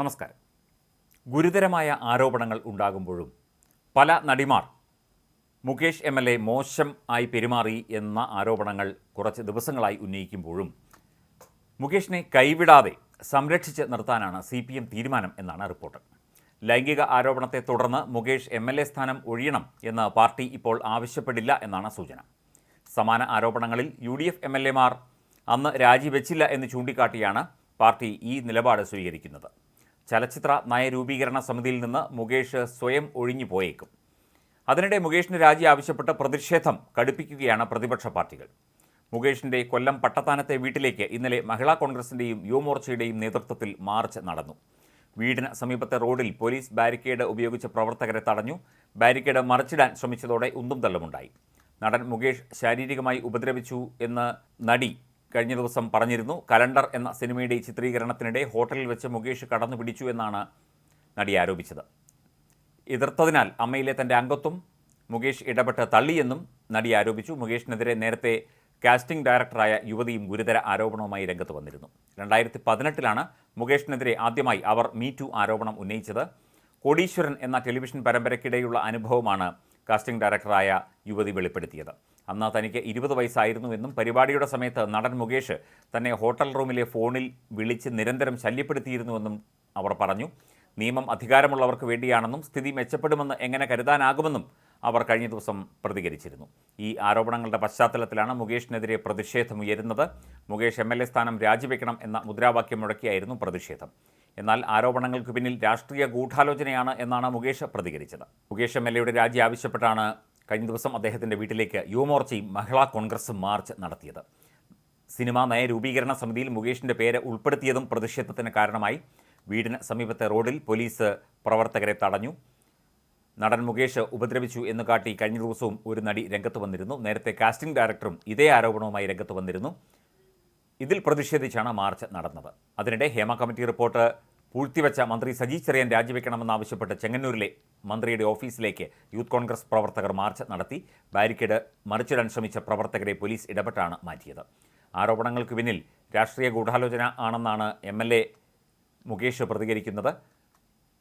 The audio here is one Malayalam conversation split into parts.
നമസ്കാരം. ഗുരുതരമായ ആരോപണങ്ങൾ ഉണ്ടാകുമ്പോഴും പല നടിമാർ മുകേഷ് എം എൽ എ മോശം ആയി പെരുമാറി എന്ന ആരോപണങ്ങൾ കുറച്ച് ദിവസങ്ങളായി ഉന്നയിക്കുമ്പോഴും മുകേഷിനെ കൈവിടാതെ സംരക്ഷിച്ച് നിർത്താനാണ് സി പി എം തീരുമാനം എന്നാണ് റിപ്പോർട്ട്. ലൈംഗിക ആരോപണത്തെ തുടർന്ന് മുകേഷ് എം എൽ എ സ്ഥാനം ഒഴിയണം എന്ന് പാർട്ടി ഇപ്പോൾ ആവശ്യപ്പെടില്ല എന്നാണ് സൂചന. സമാന ആരോപണങ്ങളിൽ U D F M L എമാർ അന്ന് രാജിവെച്ചില്ല എന്ന് ചൂണ്ടിക്കാട്ടിയാണ് പാർട്ടി ഈ നിലപാട് സ്വീകരിക്കുന്നത്. ചലച്ചിത്ര നയരൂപീകരണ സമിതിയിൽ നിന്ന് മുകേഷ് സ്വയം ഒഴിഞ്ഞു പോയേക്കും അതിനിടെ മുകേഷിന് രാജി ആവശ്യപ്പെട്ട് പ്രതിഷേധം കടുപ്പിക്കുകയാണ് പ്രതിപക്ഷ പാർട്ടികൾ. മുകേഷിന്റെ കൊല്ലം പട്ടത്താനത്തെ വീട്ടിലേക്ക് ഇന്നലെ മഹിളാ കോൺഗ്രസിന്റെയും യുവമോർച്ചയുടെയും നേതൃത്വത്തിൽ മാർച്ച് നടന്നു. വീടിന് സമീപത്തെ റോഡിൽ പോലീസ് ബാരിക്കേഡ് ഉപയോഗിച്ച് പ്രവർത്തകരെ തടഞ്ഞു. ബാരിക്കേഡ് മറിച്ചിടാൻ ശ്രമിച്ചതോടെ ഉന്തും തള്ളുമുണ്ടായി. നടൻ മുകേഷ് ശാരീരികമായി ഉപദ്രവിച്ചു എന്ന് നടി കഴിഞ്ഞ ദിവസം പറഞ്ഞിരുന്നു. കലണ്ടർ എന്ന സിനിമയുടെ ചിത്രീകരണത്തിനിടെ ഹോട്ടലിൽ വെച്ച് മുകേഷ് കടന്നു പിടിച്ചു എന്നാണ് നടി ആരോപിച്ചത്. എതിർത്തതിനാൽ അമ്മയിലെ തന്റെ അംഗത്വം മുകേഷ് ഇടപെട്ട് തള്ളിയെന്നും നടി ആരോപിച്ചു. മുകേഷിനെതിരെ നേരത്തെ കാസ്റ്റിംഗ് ഡയറക്ടറായ യുവതിയും ഗുരുതര ആരോപണവുമായി രംഗത്ത് വന്നിരുന്നു. രണ്ടായിരത്തി പതിനെട്ടിലാണ് മുകേഷിനെതിരെ ആദ്യമായി അവർ മീ ടു ആരോപണം ഉന്നയിച്ചത്. കോടീശ്വരൻ എന്ന ടെലിവിഷൻ പരമ്പരയ്ക്കിടെയുള്ള അനുഭവമാണ് കാസ്റ്റിംഗ് ഡയറക്ടറായ യുവതി വെളിപ്പെടുത്തിയത്. അന്ന് തനിക്ക് ഇരുപത് വയസ്സായിരുന്നുവെന്നും പരിപാടിയുടെ സമയത്ത് നടൻ മുകേഷ് തന്നെ ഹോട്ടൽ റൂമിലെ ഫോണിൽ വിളിച്ച് നിരന്തരം ശല്യപ്പെടുത്തിയിരുന്നുവെന്നും അവർ പറഞ്ഞു. നിയമം അധികാരമുള്ളവർക്ക് വേണ്ടിയാണെന്നും സ്ഥിതി മെച്ചപ്പെടുമെന്ന് എങ്ങനെ കരുതാനാകുമെന്നും അവർ കഴിഞ്ഞ ദിവസം പ്രതികരിച്ചിരുന്നു. ഈ ആരോപണങ്ങളുടെ പശ്ചാത്തലത്തിലാണ് മുകേഷിനെതിരെ പ്രതിഷേധമുയരുന്നത്. മുകേഷ് എം എൽ എ സ്ഥാനം രാജിവെക്കണം എന്ന മുദ്രാവാക്യം മുഴക്കിയായിരുന്നു പ്രതിഷേധം. എന്നാൽ ആരോപണങ്ങൾക്ക് പിന്നിൽ രാഷ്ട്രീയ ഗൂഢാലോചനയാണ് എന്നാണ് മുകേഷ് പ്രതികരിച്ചത്. മുകേഷ് എം എൽ എയുടെ രാജി ആവശ്യപ്പെട്ടാണ് കഴിഞ്ഞ ദിവസം അദ്ദേഹത്തിന്റെ വീട്ടിലേക്ക് യുവമോർച്ചയും മഹിളാ കോൺഗ്രസും മാർച്ച് നടത്തിയത്. സിനിമാ നയരൂപീകരണ സമിതിയിൽ മുകേഷിന്റെ പേര് ഉൾപ്പെടുത്തിയതും പ്രതിഷേധത്തിന് കാരണമായി വീടിന് സമീപത്തെ റോഡിൽ പോലീസ് പ്രവർത്തകരെ തടഞ്ഞു. നടൻ മുകേഷ് ഉപദ്രവിച്ചു എന്ന് കാട്ടി കഴിഞ്ഞ ദിവസവും ഒരു നടി രംഗത്ത് വന്നിരുന്നു. നേരത്തെ കാസ്റ്റിംഗ് ഡയറക്ടറും ഇതേ ആരോപണവുമായി രംഗത്ത് വന്നിരുന്നു. ഇതിൽ പ്രതിഷേധിച്ചാണ് മാർച്ച് നടന്നത്. അതിനിടെ ഹേമ കമ്മിറ്റി റിപ്പോർട്ട് പൂഴ്ത്തിവെച്ച മന്ത്രി സജി ചെറിയൻ രാജിവെക്കണമെന്നാവശ്യപ്പെട്ട് ചെങ്ങന്നൂരിലെ മന്ത്രിയുടെ ഓഫീസിലേക്ക് യൂത്ത് കോൺഗ്രസ് പ്രവർത്തകർ മാർച്ച് നടത്തി. ബാരിക്കേഡ് മറിച്ചിടാൻ ശ്രമിച്ച പ്രവർത്തകരെ പോലീസ് ഇടപെട്ടാണ് മാറ്റിയത്. ആരോപണങ്ങൾക്ക് പിന്നിൽ രാഷ്ട്രീയ ഗൂഢാലോചന ആണെന്നാണ് എം മുകേഷ് പ്രതികരിക്കുന്നത്.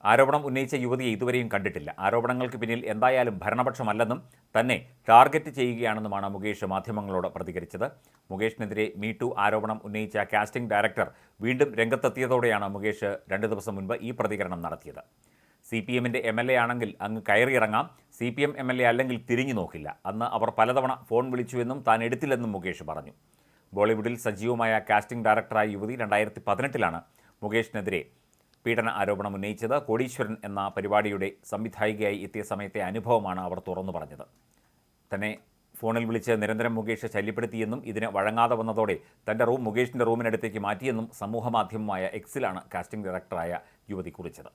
ആരോപണം ഉന്നയിച്ച യുവതിയെ ഇതുവരെയും കണ്ടിട്ടില്ല. ആരോപണങ്ങൾക്ക് പിന്നിൽ എന്തായാലും ഭരണപക്ഷമല്ലെന്നും തന്നെ ടാർഗറ്റ് ചെയ്യുകയാണെന്നുമാണ് മുകേഷ് മാധ്യമങ്ങളോട് പ്രതികരിച്ചത്. മുകേഷിനെതിരെ മീ ടു ആരോപണം ഉന്നയിച്ച കാസ്റ്റിംഗ് ഡയറക്ടർ വീണ്ടും രംഗത്തെത്തിയതോടെയാണ് മുകേഷ് രണ്ട് ദിവസം മുൻപ് ഈ പ്രതികരണം നടത്തിയത്. സി പി എമ്മിന്റെ എം എൽ എ ആണെങ്കിൽ അങ്ങ് കയറിയിറങ്ങാം. C P M M L A അല്ലെങ്കിൽ തിരിഞ്ഞു നോക്കില്ല. അന്ന് അവർ പലതവണ ഫോൺ വിളിച്ചുവെന്നും താൻ എടുത്തില്ലെന്നും മുകേഷ് പറഞ്ഞു. ബോളിവുഡിൽ സജീവമായ കാസ്റ്റിംഗ് ഡയറക്ടറായ യുവതി രണ്ടായിരത്തി പതിനെട്ടിലാണ് മുകേഷിനെതിരെ പീഡന ആരോപണം ഉന്നയിച്ചത് കോടീശ്വരൻ എന്ന പരിപാടിയുടെ സംവിധായികയായി എത്തിയ സമയത്തെ അനുഭവമാണ് അവർ തുറന്നു പറഞ്ഞത്. തന്നെ ഫോണിൽ വിളിച്ച് നിരന്തരം മുകേഷ് ശല്യപ്പെടുത്തിയെന്നും ഇതിന് വഴങ്ങാതെ വന്നതോടെ തന്റെ റൂം മുകേഷിന്റെ റൂമിനടുത്തേക്ക് മാറ്റിയെന്നും സമൂഹമാധ്യമമായ എക്സിലാണ് കാസ്റ്റിംഗ് ഡയറക്ടറായ യുവതി കുറിച്ചത്.